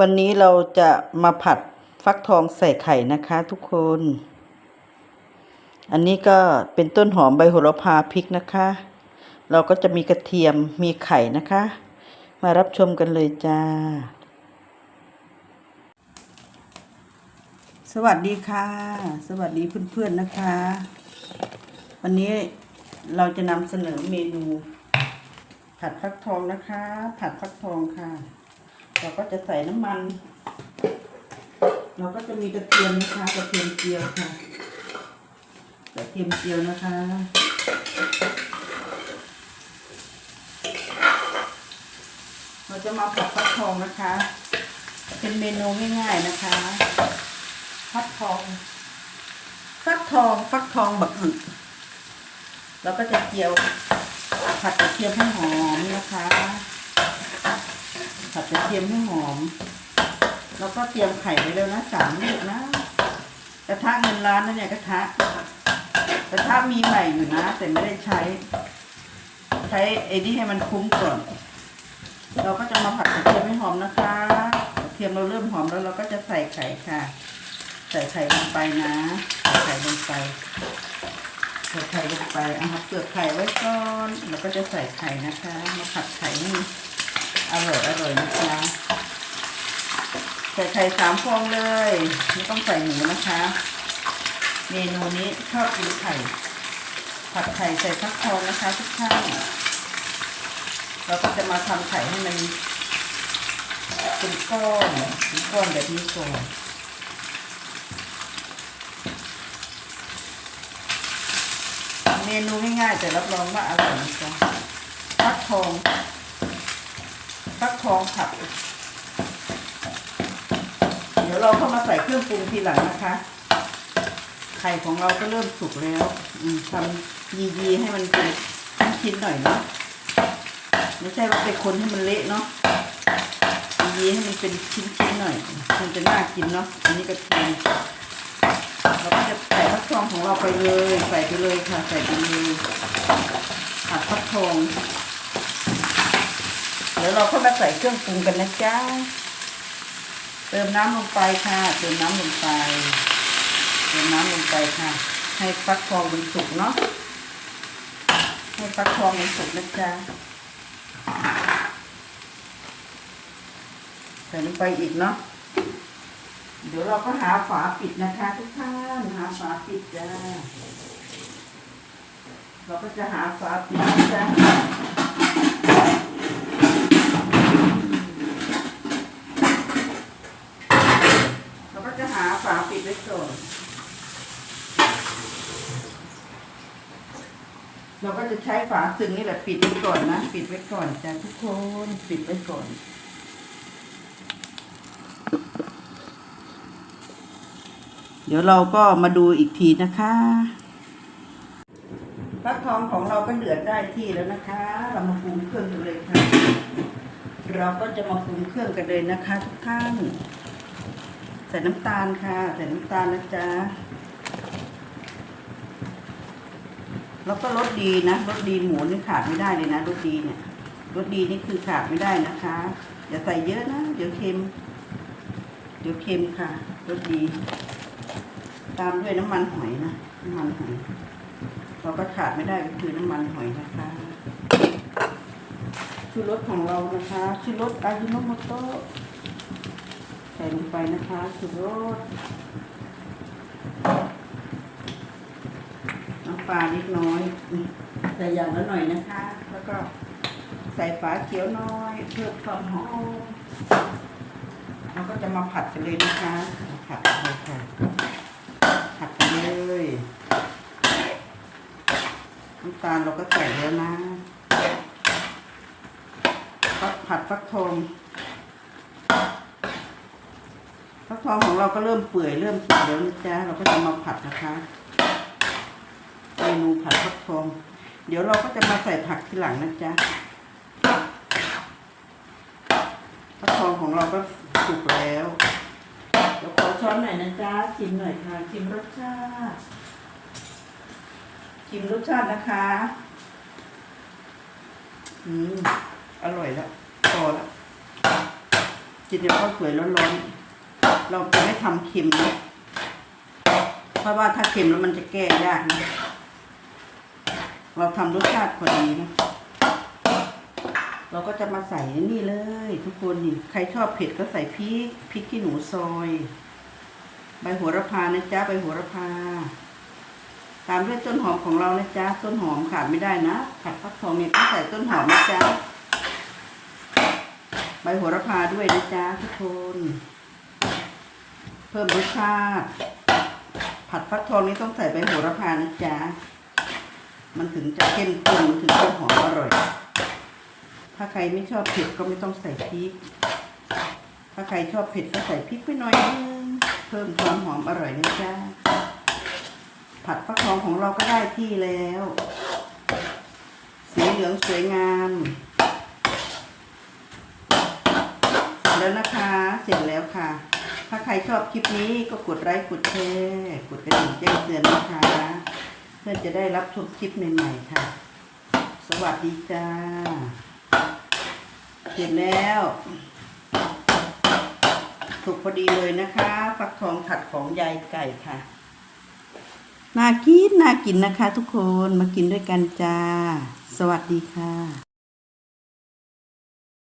วันนี้เราจะมาผัดฟักทองใส่ไข่นะคะทุกคน อันนี้ก็เป็นต้นหอมใบโหระพาพริกนะคะ เราก็จะมีกระเทียมมีไข่นะคะ มารับชมกันเลยจ้า สวัสดีค่ะ สวัสดีเพื่อนๆนะคะ วันนี้เราจะนำเสนอเมนู ผัดฟักทองนะคะ ผัดฟักทองค่ะ เราก็จะใส่น้ำมัน เราก็จะมีกระเทียมนะคะกระเทียมเจียวค่ะกระเทียมเจียวนะคะเราจะมาผัดฟักทองนะคะ เป็นเมนูง่ายๆนะคะฟักทอง ฟักทองฟักทองแบักหึเราก็จะเจียว ผัดกระเทียมให้หอมนะคะ ผัดกระเทียมให้หอม แล้วก็เตรียมไข่ไว้แล้วนะสามลูกนะกระทะเงินล้านนะเนี่ยกระทะกระทะมีใหม่อยู่นะ แต่ไม่ได้ใช้ ใช้ไอ้นี่ให้มันคุ้มก่อนเราก็จะมาผัดกระเทียมให้หอมนะคะกระเทียมเราเริ่มหอมแล้วเราก็จะใส่ไข่ค่ะ ใส่ไข่ลงไปนะ ใส่ไข่ลงไป ใส่ไข่ลงไปเอามาเปลือกไข่ไว้ก่อนแล้วก็จะใส่ไข่นะคะ มาผัดไข่ให้อร่อยอร่อยนะคะใส่ไข่สามฟองเลยไม่ต้องใส่หมูนะคะ เมนูนี้ชอบกินไข่ ผัดไข่ใส่ฟักทองนะคะทุกท่านเราก็จะมาทำไข่ให้มันเป็นก้อนเป็นก้อนแบบนี้ก่อน มนูง่ายๆแต่รับรองว่าอร่อยจ๊ะฟักทองฟักทองผัดเดี๋ยวเราเข้ามาใส่เครื่องปรุงทีหลังนะคะ ไข่ของเราก็เริ่มสุกแล้วทำยีๆให้มันเป็นชิ้นๆหน่อยเนาะไม่ใช่ว่าไปคนให้มันเละเนาะยีๆให้มันเป็นชิ้นๆหน่อย มันจะน่ากินเนาะอันนี้กระเทียม เราก็จะใส่ฟักทองของเราไปเลย ใส่ไปเลยค่ะ ใส่ไปเลยผัดฟักทองเดี๋ยวเราเข้ามาใส่เครื่องปรุงกันนะจ๊ะเติมน้ำลงไปค่ะ เติมน้ำลงไป เติมน้ำลงไปค่ะ ให้ฟักทองมันสุกเนาะ ให้ฟักทองมันสุกนะจ๊ะใส่ลงไปอีกเนาะ เดี๋ยวเราก็หาฝาปิดนะคะ ทุกท่านหาฝาปิดจ้าเราก็จะหาฝาปิดจ้ะเราก็จะหาฝาปิดไว้ก่อนเราก็จะใช้ฝาซึ่งนี่แหละปิดไว้ก่อนนะ ปิดไว้ก่อนจ้ะทุกคนปิดไว้ก่อน เดี๋ยวเราก็มาดูอีกทีนะคะฟักทองของเราก็เดือดได้ที่แล้วนะคะ เรามาปรุงเครื่องกันเลยค่ะ เราก็จะมาปรุงเครื่องกันเลยนะคะทุกท่านใส่น้ำตาลค่ะใส่น้ำตาลนะจ๊ะแล้วก็รสดีนะรสดีหมูนี่ขาดไม่ได้เลยนะรสดีเนี่ยรสดีนี่คือขาดไม่ได้นะคะ อย่าใส่เยอะนะ เดี๋ยวเค็ม เดี๋ยวเค็มค่ะรสดี ตามด้วยน้ำมันหอยนะน้ำมันหอยเราก็ขาดไม่ได้ก็คือน้ำมันหอยนะคะชูรสของเรานะคะชูรสอายุโนโมโตะใส่ลงไปนะคะชูรสน้ำปลาเล็กน้อยใส่อย่างละหน่อยนะคะ แล้วก็ใส่ฝาเขียวน้อย เพื่อความหอมเราก็จะมาผัดกันเลยนะคะผัดเลยค่ะ น้ำตาลเราก็ใส่แล้วนะผัดฟักทองฟักทองของเราก็เริ่มเปื่อยเริ่มสุกแล้วนะจ๊ะเราก็จะมาผัดนะคะเมนูผัดฟักทอง เดี๋ยวเราก็จะมาใส่ผักทีหลังนะจ๊ะฟักทองของเราก็สุกแล้ว ดี๋ยวขอช้อนหน่อยนะจ๊ะชิมหน่อยค่ะชิมรสชาติชิมรสชาตินะคะอืมอร่อยแล้วพอแล้วกินกับข้าวสวยร้อนๆเราจะไม่ทำเค็มนะเพราะว่าถ้าเค็มแล้วมันจะแก้ยากนะเราทำรสชาติพอดีนะ เราก็จะมาใส่นี่เลย ทุกคนนี่ใครชอบเผ็ดก็ใส่พริกพริกขี้หนูซอย ใบโหระพานะจ๊ะใบโหระพา ตามด้วยต้นหอมของเรานะจ๊ะต้นหอมขาดไม่ได้นะผัดฟักทองเนี่ยต้องใส่ต้นหอมนะจ๊ะใบโหระพาด้วยนะจ๊ะทุกคน เพิ่มรสชาติ ผัดฟักทองนี้ต้องใส่ใบโหระพานะจ๊ะมันถึงจะเข้มข้นมันถึงจะหอมอร่อย ถ้าใครไม่ชอบเผ็ดก็ไม่ต้องใส่พริก ถ้าใครชอบเผ็ดก็ใส่พริกไปหน่อยนึง เพิ่มความหอมอร่อยนะจ๊ะผัดฟักทองของเราก็ได้ที่แล้ว สีเหลืองสวยงามแล้วนะคะ เสร็จแล้วค่ะ ถ้าใครชอบคลิปนี้ก็กดไลค์กดแชร์กดกระดิ่งแจ้งเตือนนะคะ เพื่อจะได้รับชมคลิปใหม่ๆค่ะ สวัสดีจ้า เสร็จแล้วถูกพอดีเลยนะคะ ฟักทองผัดของยายไก่ค่ะ น่ากินน่ากินนะคะทุกคนมากินด้วยกันจ้า สวัสดีค่ะ